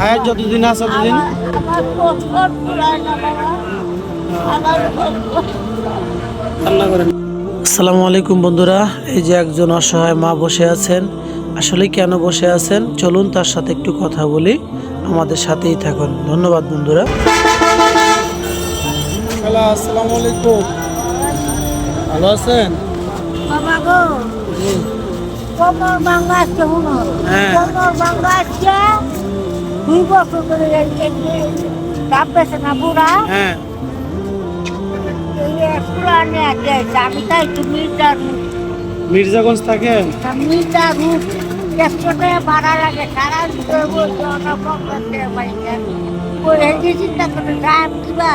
হায়াত যতদিন আছে ততদিন। আসসালামু আলাইকুম বন্ধুরা এই যে একজন অসহায় মা বসে আছেন আসলে কেন বসে আছেন? চলুন তার সাথে একটু কথা বলি আমাদের সাথেই থাকুন। ধন্যবাদ বন্ধুরা। আসসালামু আলাইকুম। ভালো আছেন? বাবা গো কোমর ভাঙ্গা আছে শুনো হ্যাঁ। কোমর ভাঙ্গা আছে? দুই বছর ধরে ডাব বেছে না বুড়া হ্যাঁ আমি তাই মির্জাগঞ্জ থাকেন একশো টাকা ভাড়া লাগে সারা দিতে বলছে অনেক কম করতে পাইছে ওই এই চিন্তা করে দাম দিবা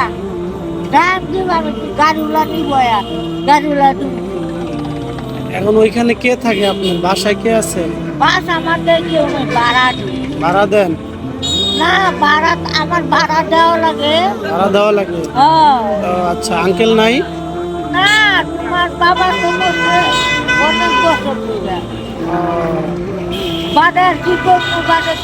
দাম দিবা আমি কি নিব গাড়িওয়ালা দিব এখন ওইখানে কে থাকে আপনার? বাসায় কে আছে? বাস আমাদের কেউ ভাড়া দেন? না ভাড়া আমার ভাড়া দেওয়া লাগে। ভাড়া দেওয়া লাগে? হ্যাঁ। ও, আচ্ছা আঙ্কেল নাই? না তোমার বাবা তো বলছে অনেক বছর বাজার কি করব বাজার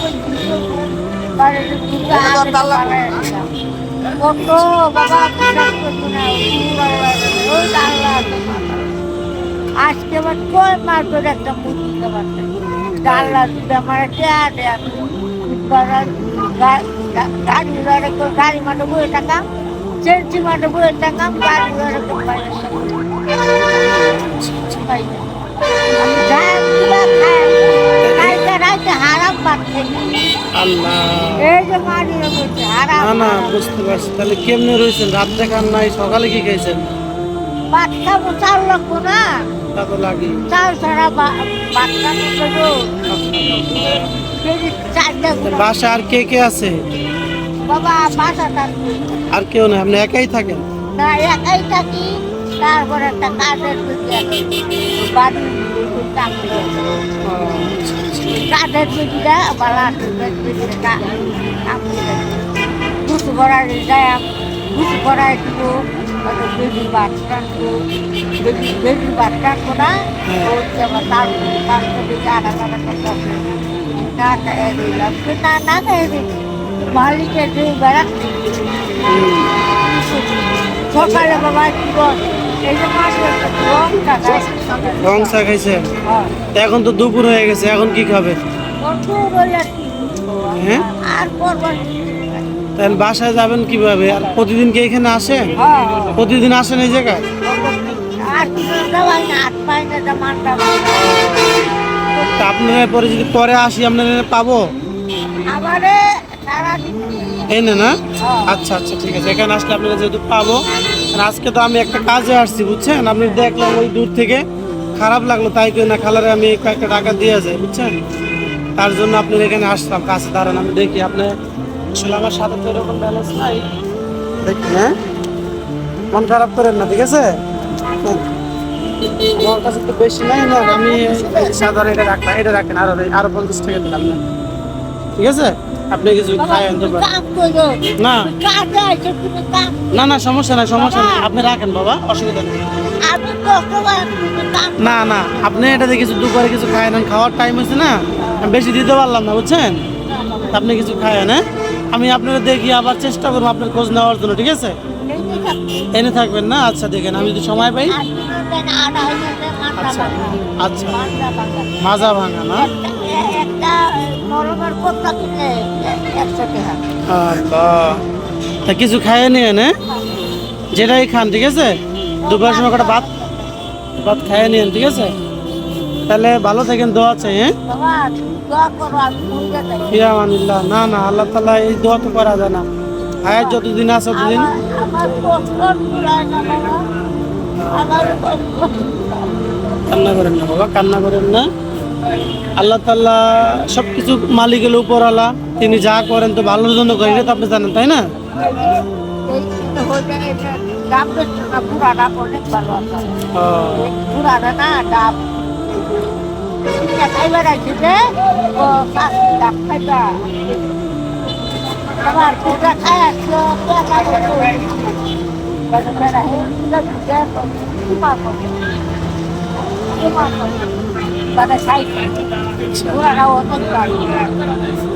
কত বাবা তোমার। আজকে আবার কয় মাস ধরে একটা মুরগি পারছে আল্লাহ যদি আমার না আমি খাই আল্লাহ। এই যে মারি বলছে হারাম না না হারাম। বুঝতে পারছি। তাহলে কেমনে রয়েছেন? রাত্রে খান নাই সকালে কি খাইছেন? ভাত খাব চাল লাগবো না। তা তো লাগে চাল ছাড়া ভাত খাব। বাসা আর কে কে আছে? বাবা বাসাটা আর কেউ নেই? আপনি একাই থাকেন? না একাই থাকি। তারপরে একটা চাকরি আছে। কাঠের বুঝিটা বালা বুঝিটা দুশো করার যায় দুশো করার একটু বেবি বাট টানবো বেবি বেবি বাট টানবো না। হচ্ছে আমার তার তার থেকে আধা টাকা না না না খাই দিই দুই বেড়া সকালে বাবা কি বল এই যে মাসে রং চা খাইছেন এখন তো দুপুর হয়ে গেছে এখন কি খাবে? হ্যাঁ তাহলে বাসায় যাবেন কীভাবে? আর প্রতিদিন কি এখানে আসেন হ্যাঁ প্রতিদিন আসেন এই জায়গায়? আর আপনারা পরে যদি পরে আসি আপনারা পাবো? এই না না আচ্ছা আচ্ছা ঠিক আছে। এখানে আসলে আপনারা যেহেতু পাবো আর আজকে তো আমি একটা কাজে আসছি বুঝছেন? আপনি দেখলাম ওই দূর থেকে। খারাপ লাগল তাই কেউ না খালারে আমি কয়েকটা টাকা দিয়ে যাই বুঝছেন? তার জন্য আপনার এখানে আসলাম কাছে দাঁড়ান আমি দেখি আপনি আসলে আমার সাথে তো এরকম ব্যালেন্স নাই। দেখি হ্যাঁ? মন খারাপ করেন না ঠিক আছে? হ্যাঁ। আমার কাছে তো বেশি নাই না আমি সাধারণ এটা রাখলাম এটা রাখেন আরও আরও পঞ্চাশ টাকা দিলাম না। ঠিক আছে? আপনি কিছু খায় আনতে পারেন। না। না না সমস্যা নাই সমস্যা নাই। আপনি রাখেন বাবা অসুবিধা নেই। না না আপনি এটাতে কিছু দুপুরে কিছু খায় নেন খাওয়ার টাইম হয়েছে না আমি বেশি দিতে পারলাম না বুঝছেন? আপনি কিছু খায় না আমি আপনারা দেখি আবার চেষ্টা করব আপনার খোঁজ নেওয়ার জন্য ঠিক আছে? এনে থাকবেন না? আচ্ছা দেখেন আমি যদি সময় পাই। আচ্ছা আচ্ছা। মাজা ভাঙা না? একটা তা কিছু খায় নিয়ে হ্যাঁ? যেটাই খান, ঠিক আছে? দুপুরের সময় কটা ভাত? ভাত খাইয়ে নিন ঠিক আছে? তাহলে ভালো থাকেন, দোয়া চাই হ্যাঁ? ফিরামানিল্লাহ না না, আল্লাহ তালা এই দোয়া তো করা যায় না। হায়াত যতদিন আছে ততদিন। কান্না করেন না বাবা কান্না করেন না। আল্লাহ তাল্লাহ সব কিছু মালিকের উপর আল্লাহ তিনি যা করেন তো ভালোর জন্য করেন এটা তো আপনি জানেন তাই না।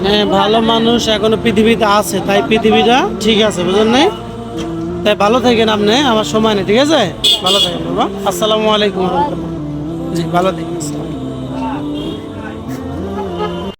হ্যাঁ ভালো মানুষ এখনও পৃথিবীতে আছে, তাই পৃথিবীটা ঠিক আছে, বুঝলেন নাই? তাই ভালো থাকেন আপনি, আমার সময় নেই, ঠিক আছে? ভালো থাকেন, বাবা। আসসালামু আলাইকুম। জি, ভালো থাকেন